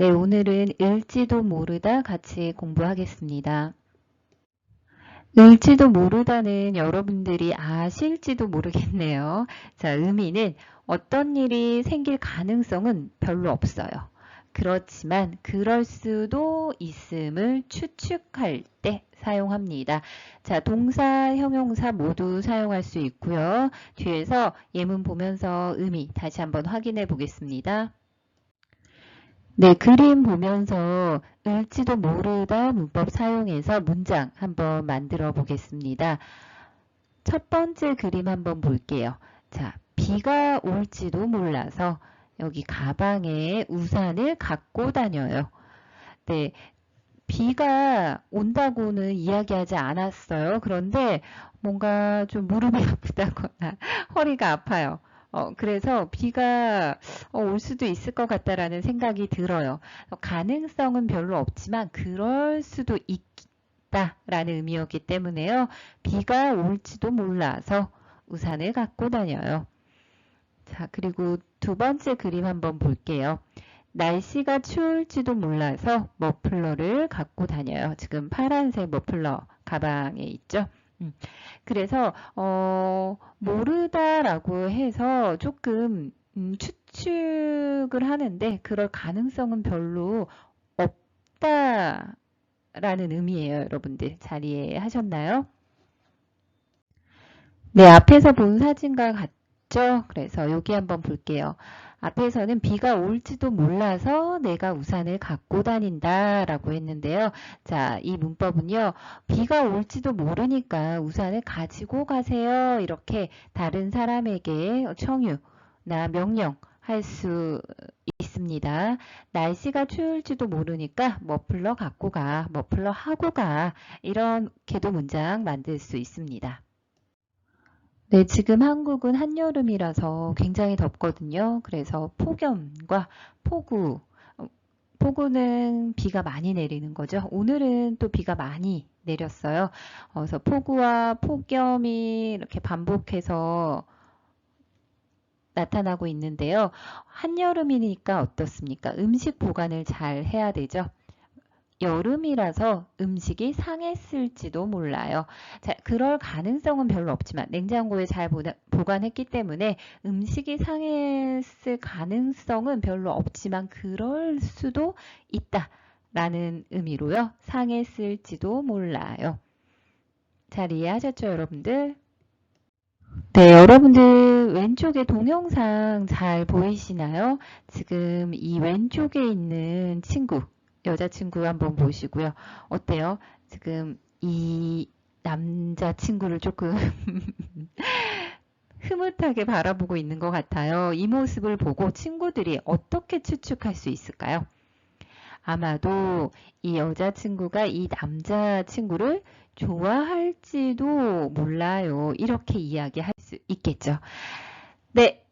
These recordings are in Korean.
네, 오늘은 을지도 모르다 같이 공부하겠습니다. 을지도 모르다는 여러분들이 아실지도 모르겠네요. 자, 의미는 어떤 일이 생길 가능성은 별로 없어요. 그렇지만 그럴 수도 있음을 추측할 때 사용합니다. 자, 동사, 형용사 모두 사용할 수 있고요. 뒤에서 예문 보면서 의미 다시 한번 확인해 보겠습니다. 네, 그림 보면서 을지도 모르다 문법 사용해서 문장 한번 만들어 보겠습니다. 첫 번째 그림 한번 볼게요. 자, 비가 올지도 몰라서 여기 가방에 우산을 갖고 다녀요. 네, 비가 온다고는 이야기하지 않았어요. 그런데 뭔가 좀 무릎이 아프다거나 허리가 아파요. 어, 그래서 비가 어, 올 수도 있을 것 같다라는 생각이 들어요. 가능성은 별로 없지만 그럴 수도 있다라는 의미였기 때문에요. 비가 올지도 몰라서 우산을 갖고 다녀요. 자, 그리고 두 번째 그림 한번 볼게요. 날씨가 추울지도 몰라서 머플러를 갖고 다녀요. 지금 파란색 머플러 가방에 있죠. 음. 그래서 어, 모르다라고 해서 조금 음, 추측을 하는데 그럴 가능성은 별로 없다라는 의미예요, 여러분들. 잘 이해하셨나요? 네, 앞에서 본 사진과 같죠? 그래서 여기 한번 볼게요. 앞에서는 비가 올지도 몰라서 내가 우산을 갖고 다닌다 라고 했는데요. 자, 이 문법은요. 비가 올지도 모르니까 우산을 가지고 가세요. 이렇게 다른 사람에게 청유나 명령 할 수 있습니다. 날씨가 추울지도 모르니까 머플러 갖고 가, 머플러 하고 가 이렇게도 문장 만들 수 있습니다. 네, 지금 한국은 한여름이라서 굉장히 덥거든요. 그래서 폭염과 폭우, 어, 폭우는 비가 많이 내리는 거죠. 오늘은 또 비가 많이 내렸어요. 어, 그래서 폭우와 폭염이 이렇게 반복해서 나타나고 있는데요. 한여름이니까 어떻습니까? 음식 보관을 잘 해야 되죠. 여름이라서 음식이 상했을지도 몰라요. 자, 그럴 가능성은 별로 없지만 냉장고에 잘 보관했기 때문에 음식이 상했을 가능성은 별로 없지만 그럴 수도 있다. 라는 의미로요. 상했을지도 몰라요. 잘 이해하셨죠, 여러분들? 네, 여러분들 왼쪽에 동영상 잘 보이시나요? 지금 이 왼쪽에 있는 친구, 여자친구 한번 보시고요. 어때요? 지금 이 남자친구를 조금 흐뭇하게 바라보고 있는 것 같아요. 이 모습을 보고 친구들이 어떻게 추측할 수 있을까요? 아마도 이 여자친구가 이 남자친구를 좋아할지도 몰라요. 이렇게 이야기할 수 있겠죠. 네.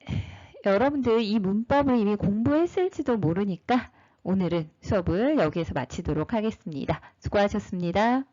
여러분들 이 문법을 이미 공부했을지도 모르니까 오늘은 수업을 여기에서 마치도록 하겠습니다. 수고하셨습니다.